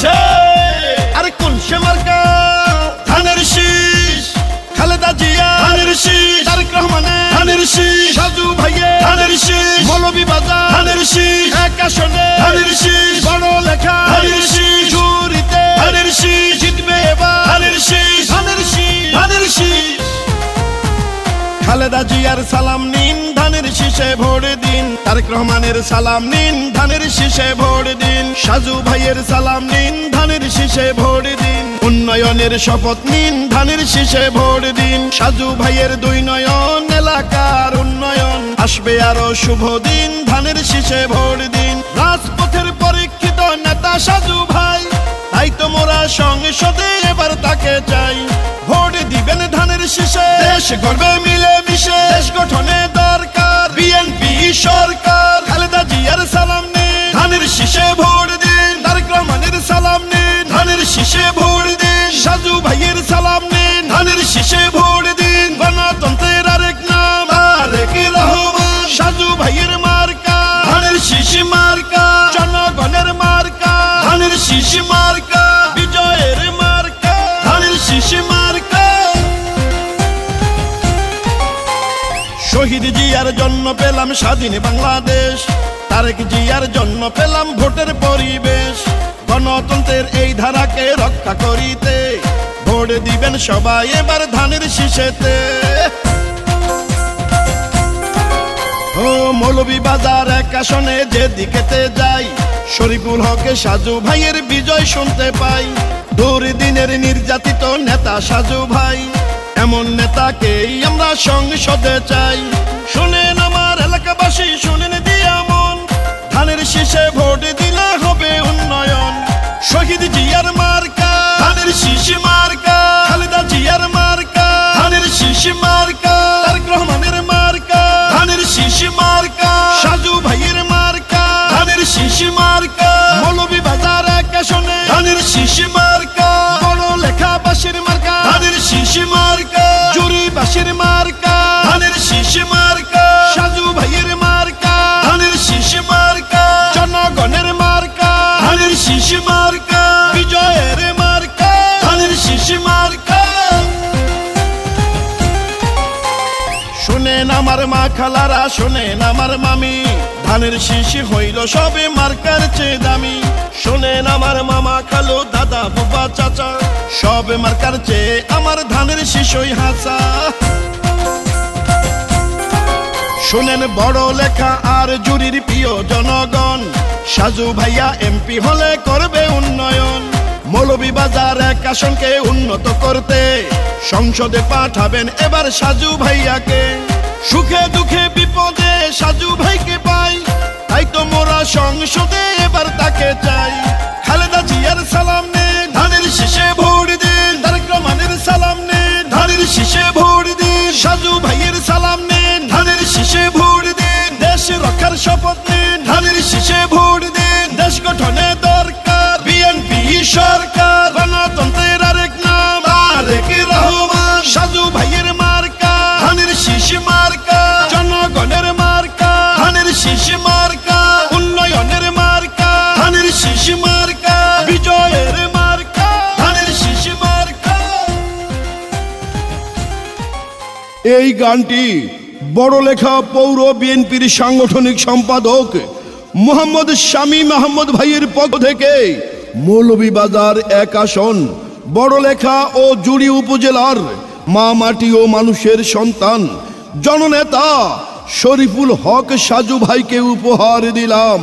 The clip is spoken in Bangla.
আছে। আরে কোন সে মার্কা? ধানের শীষ খালেদা জিয়া ধানের শীষ। তারেক রহমানের ধানের শীষ। সাজু ভাইয়ের ধানের শীষ। খালেদা জিয়ার সালাম নিন, ধানের শীষে ভোট দিন। তারেক রহমানের সালাম নিন, ধানের শীষে ভোট দিন। সাজু ভাইয়ের সালাম নিন, ধানের শীষে ভোট দিন। উন্নয়নের শপথ নিন, ধানের শীষে ভোট দিন। সাজু ভাইয়ের দুই নয়ন, এলাকার উন্নয়ন। আসবে আরও শুভ দিন, ধানের শীষে ভোট দিন। রাজপথের পরীক্ষিত নেতা সাজু ভাই, তাই তো মোরা সংসদে এবার তাকে চাই। ভোট দিবেন ধানের শীষে, দেশ গর্বে মিলে দেশ গঠনে দরকার। বিএনপি, সরকার, খালেদা জিয়ার সালাম নেই ধানের শীষে ভোট দিন, তারেক সালাম নিন। ধানের শীষে ভোট দিন, সাজু ভাইয়ের সালাম নিন। ধানের শীষে জন্য পেলাম স্বাধীন বাংলাদেশ। তারেক জিয়ার জন্য পেলাম ভোটের পরিবেশ। গণতন্ত্রের এই ধারাকে রক্ষা করিতে ভোট দিবেন সবাই এবার ধানের শীষেতে। ও বাজার এক আসনে যে দিকেতে যাই, শরীফুল হকে সাজু ভাইয়ের বিজয় শুনতে পাই। দূর দিনের নির্যাতিত নেতা সাজু ভাই এমন নেতাকে আমরা সংসদে চাই। শুনেন আমার এলাকাবাসী শুনেন দিয়া মন। ধানের শীষে ভোট বাসির মার্কা। ধানের শীষ মার্কা। সাজু ভাইয়ের মার্কা। ধানের শীষ মার্কা। জনগণের মার্কা। ধানের শীষ মার্কা। বিজয়ের মার্কা। ধানের শীষ মার্কা। শুনেন আমার মা খালারা শুনেন আমার মামি। ধানের শিশি হইল সবে মার্কার চেয়ে দামি। শুনেন আমার মামা খালো দাদা বাবা চাচা। সবে মার্কার চেয়ে আমার ধানের শিশুই হাসা। শুনেন বড় লেখা আর জুরির প্রিয় জনগণ, সাজু ভাইয়া এমপি হলে করবে উন্নয়ন। মৌলভী বাজার এক আসনকে উন্নত করতে সংসদে পাঠাবেন এবার সাজু ভাইয়াকে। সুখে দুঃখে বিপদে সাজু ভাইকে পাই, তাই তো মোরা সংসদে এবার তাকে চাই। খালেদা জিয়ার সালাম এই গানটি বড়লেখা পৌর বিএনপির সাংগঠনিক সম্পাদক মোহাম্মদ শামী মাহমুদ ভাইয়ের পক্ষ থেকে মৌলভীবাজার এক আসন বড়লেখা ও জুড়ি উপজেলার মা মাটি ও মানুষের সন্তান, জননেতা শরীফুল হক সাজু ভাইকে উপহার দিলাম।